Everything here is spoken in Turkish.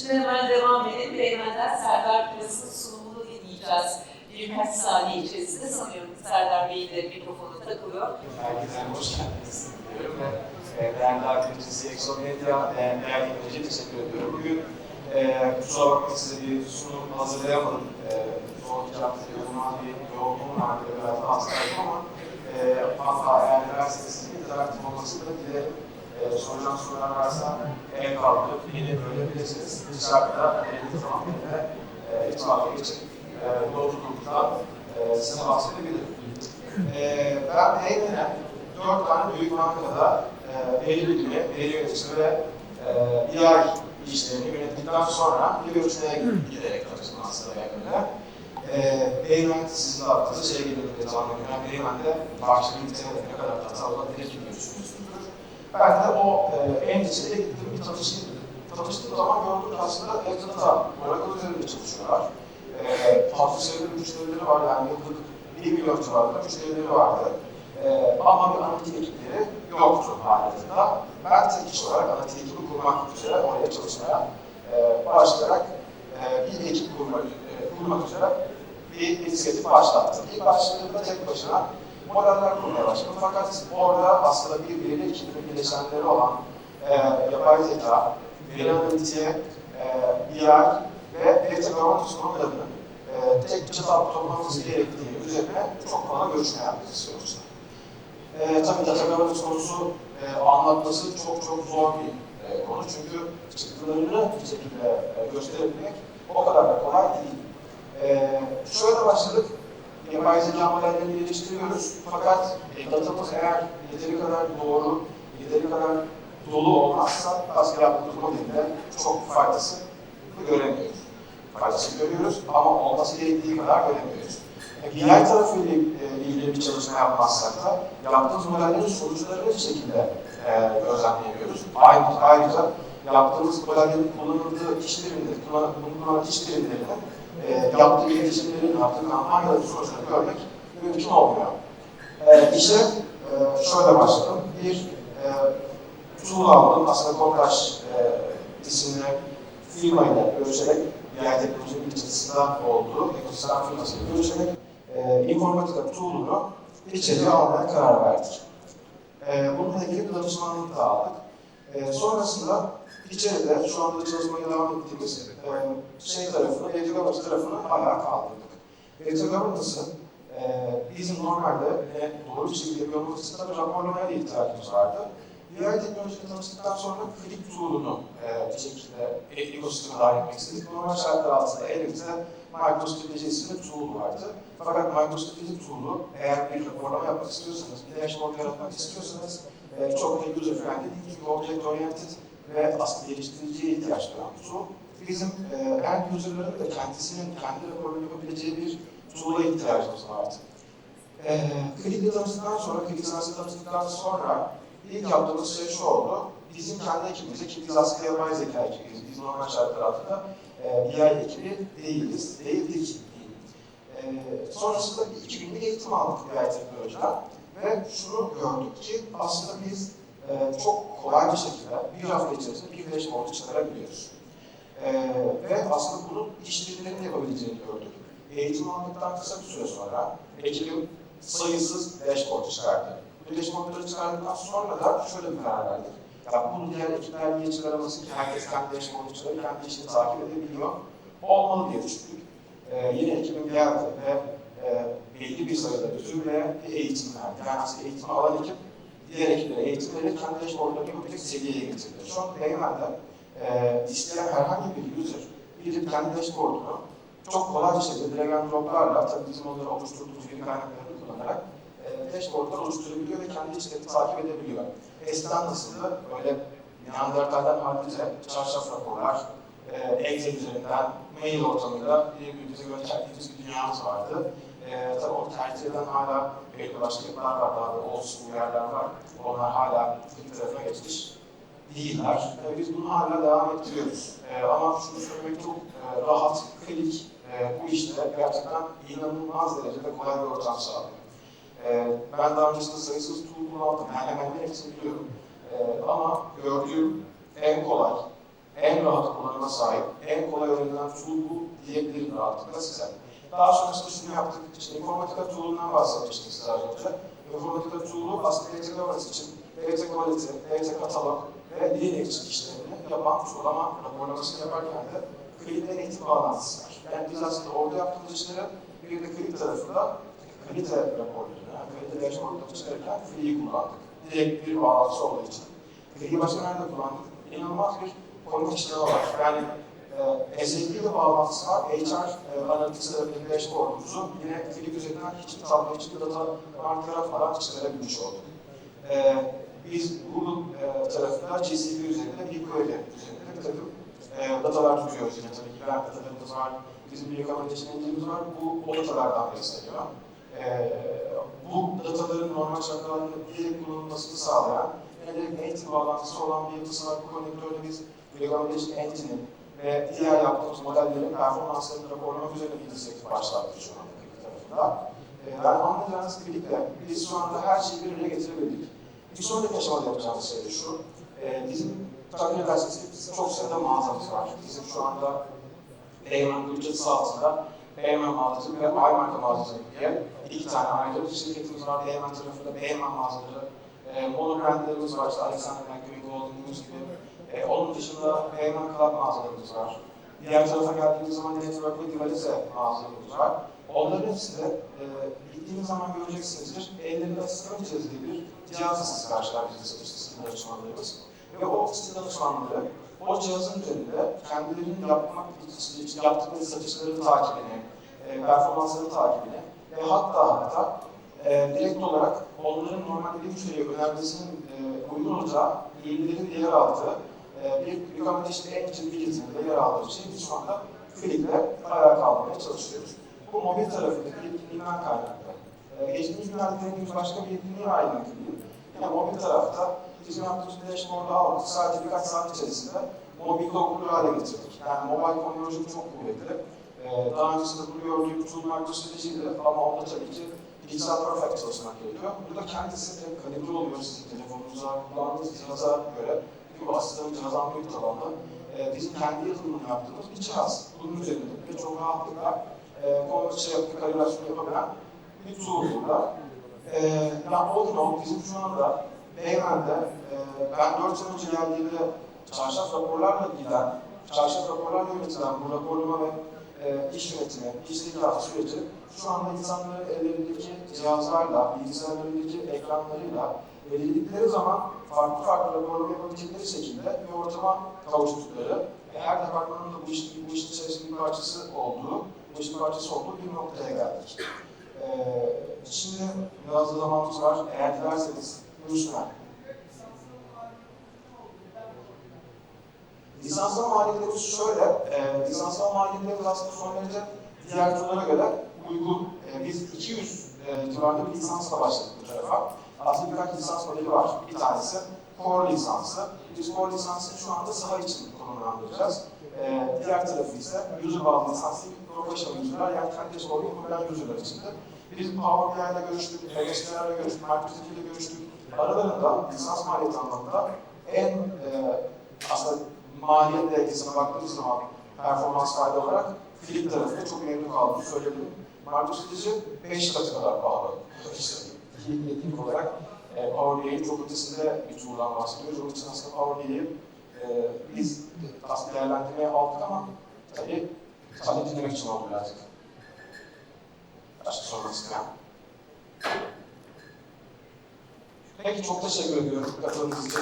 Şimdi hemen devam edelim. Beymen'den Serdar Pıras'ın sunumunu dinleyeceğiz. Birkaç saniye içerisinde sanıyorum Serdar Bey'in de mikrofonu takılıyor. Herkese hoş geldiniz diyorum ve e, değerli arkadaşınız Exo Medya e, değerli yönetici teşekkür ediyorum. Bugün e, kusura bakmayın size bir sunum hazırlayamadım. E, zor cevap yorumlar bir yoğunluğum vardı biraz da hastaydım ama e, hatta eğer üniversitesinin interaktif olmasını da dilerim. E, sorular varsa el kaldırıp beni bölebilirsiniz. Dışarıda eliniz zaman benimle e, itibariyle geçin. E, yolculukta e, size bahsedebilirim. Ee, ben Heymen'e dört tane büyük bankada e, veri bilimi, veri yönetimi ve e, diğer işlerini yönettikten sonra bir görüşmeye giderek tanıştım aslında Heymen'le. E, Heymen sizin de aklınıza şey geliyor diye tahmin. Heymen'de başka bir ülkede ne kadar hata olabilir gibi düşünmüşsünüzdür. Ben de o e, endişeyle gittim bir tanışayım dedim. Tanıştığım zaman gördüm ki aslında yakında Oracle üzerinde çalışıyorlar. E, hafta sayılı müşterileri var yani yıllık 1 milyon civarında müşterileri vardı. Ee, ama bir analitik ekipleri yoktu halinde. Ben tek kişi olarak analitik ekibi kurmak üzere oraya çalışmaya e, başlayarak e, bir ekip kurmak, e, kurmak üzere bir inisiyatif başlattım. İlk başladığımda tek başına modeller kurmaya başladım. Fakat orada aslında birbiriyle ikili bileşenleri olan e, yapay zeka, veri e, BI ve data governance konularının e, tek çatı altında toplanması gerektiği üzerine çok fazla görüşme yapmak istiyoruz. E, tabii data governance konusu e, anlatması çok çok zor bir e, konu çünkü çıktılarını bir şekilde e, gösterebilmek o kadar da kolay değil. E, şöyle başladık, yapay zeka modellerini geliştiriyoruz fakat datamız eğer yeteri kadar doğru, yeteri kadar dolu olmazsa aslında yaptığımız modelinde çok faydası göremiyoruz faydasını görüyoruz ama olması gerektiği kadar göremiyoruz. BI tarafıyla e, ilgili bir çalışma yapmazsak da yaptığımız modellerin sonuçlarını bir şekilde e, gözlemleyemiyoruz. Ayrıca, ayrıca yaptığımız modellerin kullanıldığı iş birimleri, kullan, kullanan iş birimlerinin e, yaptığı iletişimlerin, yaptığı kampanyaların sonuçlarını görmek mümkün olmuyor. E, işe e, şöyle başladım. Bir e, tool aldım. Aslında Kontaş e, isimli firmayla görüşerek diğer teknolojinin çatısında olduğu ekosistem firmasıyla görüşerek e, informatika tool'unu içeriye almaya karar verdik. E, bununla ilgili danışmanlık da aldık. E, sonrasında içeride şu anda çalışmaya devam ettiğimiz e, şey tarafını, governance tarafını ayağa kaldırdık. Governance'ı e, bizim normalde e, doğru yapıyormamız için tabii raporlamaya da ihtiyacımız vardı. Diğer teknolojiyle tanıştıktan sonra Click Tool'unu e, bir şekilde e, ekosisteme dahil etmek istedik. Normal şartlar altında elimizde MicroStrategy isimli tool vardı. Fakat MicroStrategy tool'u eğer bir raporlama yapmak istiyorsanız, bir dashboard yaratmak istiyorsanız e, çok da user değil çünkü object oriented ve aslında geliştiriciye ihtiyaç duyan bir tool. Bizim e, end user'ların da kendisinin kendi raporunu yapabileceği bir tool'a ihtiyacımız vardı. E, Click'le tanıştıktan sonra, Click tanıştıktan sonra İlk yaptığımız şey şu oldu. Bizim kendi ekibimize ki biz aslında yapay zeka ekibiyiz. Biz normal şartlar altında e, BI ekibi değiliz. Değildik değil. E, sonrasında bir iki günlük eğitim aldık BI teknolojiden. Ve şunu gördük ki aslında biz e, çok kolay bir şekilde bir hafta içerisinde bir dashboard çıkarabiliyoruz. E, ve aslında bunun işbirliklerini yapabileceğini gördük. Eğitim aldıktan kısa bir süre sonra ekibim sayısız dashboard çıkardı. Birleşme noktaları çıkardıktan sonra da şöyle bir karar verdik. Ya bunu diğer ekipler niye çıkaramasın ki herkes kendi birleşme noktaları kendi işini takip edebiliyor. Olmalı diye düşündük. Ee, yeni ekibim geldi e, bir özürle bir eğitim verdi. Yani aslında eğitimi alan ekip diğer ekiplere eğitim vererek kendi dashboardlarını yapabilecek seviyeye getirdi. Şu an Payment'de e, isteyen herhangi bir user gidip kendi dashboardunu çok kolay bir şekilde drag and droplarla tabii bizim onları oluşturduğumuz veri kaynaklarını kullanarak e, dashboardlar oluşturabiliyor ve kendi işlerini takip edebiliyor. Eskiden nasıldı? Böyle Neandertal'den hallice çarşaf raporlar, e, Excel üzerinden, mail ortamında birbirimize gönderdiğimiz bir dünyamız vardı. E, tabii o tercih eden hala belli başka yapılar var, daha old school yerler var. Onlar hala bir tarafına geçmiş değiller. E, biz bunu hala devam ettiriyoruz. E, ama şunu söylemek çok e, rahat, klik, e, bu işte gerçekten inanılmaz derecede kolay bir ortam sağlıyor. Ee, ben daha öncesinde sayısız tool kullandım. Yani hemen hemen hepsini biliyorum. Ee, ama gördüğüm en kolay, en rahat kullanıma sahip, en kolay öğrenilen tool bu diyebilirim rahatlıkla size. Daha sonrasında yaptık, işte informatika tool'undan bahsetmiştim size az önce. Informatika tool'u aslında data governance için data quality, data katalog ve Linux işlerini yapan tool ama raporlamasını yaparken de kliple native bağlantısı var. Yani biz aslında orada yaptığımız işleri bir de klip tarafında kalite raporlarını, yani kalite dashboardları çıkarırken Free'yi kullandık. Direkt bir bağlantısı olduğu için. Free'yi başka nerede kullandık? İnanılmaz bir komut işlemi var. Yani SAP ile bağlantısı var. HR e, Analytics tarafındaki dashboard'umuzu yine Free üzerinden hiçbir tablo, hiçbir data mart yaratmadan çıkarabilmiş olduk. E, biz bu e, tarafında GCP üzerinde bir query üzerinde bir takım e, datalar tutuyoruz yine tabii ki. Web datalarımız var, bizim bir recommendation engine'imiz var. Bu o datalardan besleniyor. E, bu dataların normal şartlarda direkt kullanılmasını sağlayan, yani direkt native bağlantısı olan bir yapısı var. Bu konektörde biz recommendation engine'in ve diğer yaptığımız modellerin performanslarını raporlamak üzerine bir inisiyatif başlattık şu anda Klik tarafında. E, yani anlayacağınız Klik'le biz şu anda her şeyi bir araya getirebildik. Bir sonraki aşamada yapacağımız şey de şu, e, bizim takdir ederseniz çok sayıda mağazamız var. Bizim şu anda Group çatısı altında Payman mağazası ve iMarka mağazası diye iki tane ayrı şirketimiz var. Payman tarafında Payman mağazaları, e, monobrandlarımız var. İşte Alexander McQueen, Golden Goose gibi. E, onun dışında Payman Club mağazalarımız var. Diğer tarafa geldiğimiz zaman Network ve Divalize mağazalarımız var. Onların hepsi de e, gittiğiniz zaman göreceksinizdir. Ellerinde asistan içerisinde bir cihazla sizi karşılar bizim satış danışmanlarımız. Ve o sistem danışmanları o cihazın üzerinde kendilerinin yapmak için yaptıkları satışların takibini, e, performansların takibini ve hatta hatta e, direkt olarak onların normalde bir müşteriye önermesinin e, uygun olacağı ilgilerin yer aldığı bir recommendation engine bilgisinde yer aldığı için biz şu anda Flick'le ayağa kaldırmaya çalışıyoruz. Bu mobil tarafındaki yetkinliğinden kaynaklı. E, geçtiğimiz günlerde denediğimiz başka bir yetkinliği var yine Yani mobil tarafta bizim yaptığımız dashboard'u aldık. Sadece birkaç saat içerisinde mobilde okunur hale getirdik. Yani mobile conversion çok kuvvetli. Ee, daha öncesinde bunu gördüğüm tool MicroStrategy'ydi ama onda tabii ki Pixel Perfect çalışmak gerekiyor. Burada kendisi de kalibre oluyor sizin telefonunuza, kullandığınız cihaza göre. Çünkü bu asistanın cihaz Android tabanlı. Ee, bizim kendi yazılımını yaptığımız bir cihaz. Bunun üzerinde ve çok rahatlıkla e, konverse yapıp kalibrasyon yapabilen bir tool burada. All in all bizim şu anda Beymen'de e, ben 4 sene önce geldiğimde çarşaf raporlarla giden, çarşaf raporlarla yönetilen bu raporlama ve e, iş yönetimi, iş zekası süreci şu anda insanların ellerindeki cihazlarla, bilgisayarlarındaki ekranlarıyla belirledikleri zaman farklı farklı raporlama yapabilecekleri şekilde bir ortama kavuştukları ve her departmanın da bu, iş, bu işin içerisinde bir parçası olduğu, bu işin parçası olduğu bir noktaya geldik. Ee, şimdi biraz da zamanımız var. Eğer dilerseniz buyursunlar. Lisanslama maliyetlerimiz şöyle, e, lisanslama maliyetlerimiz aslında son derece diğer turlara göre uygun. E, biz 200 e, civarında bir lisansla başladık bu tarafa. Aslında birkaç lisans modeli var. Bir tanesi core lisansı. Biz core lisansı şu anda saha için konumlandıracağız. E, diğer tarafı ise user bağlı lisans değil, professional user'lar yani kendi dashboard'u yapabilen user'lar içinde. Biz Power BI ile görüştük, ile görüştük, Microsoft ile görüştük. Aralarında lisans maliyeti anlamında en e, aslında maliyet dengesine baktığımız zaman performans fayda olarak Flip tarafında çok memnun kaldığını söyleyebilirim. MicroStrategy 5 katı kadar pahalı. Teknik olarak e, BI'nin çok ötesinde bir tool'dan bahsediyoruz. Onun için aslında BI'yi e, biz aslında değerlendirmeye aldık ama tabii talep dinlemek için oldu birazcık. Başka sormak isteyen. Peki çok teşekkür ediyorum katılımınız için.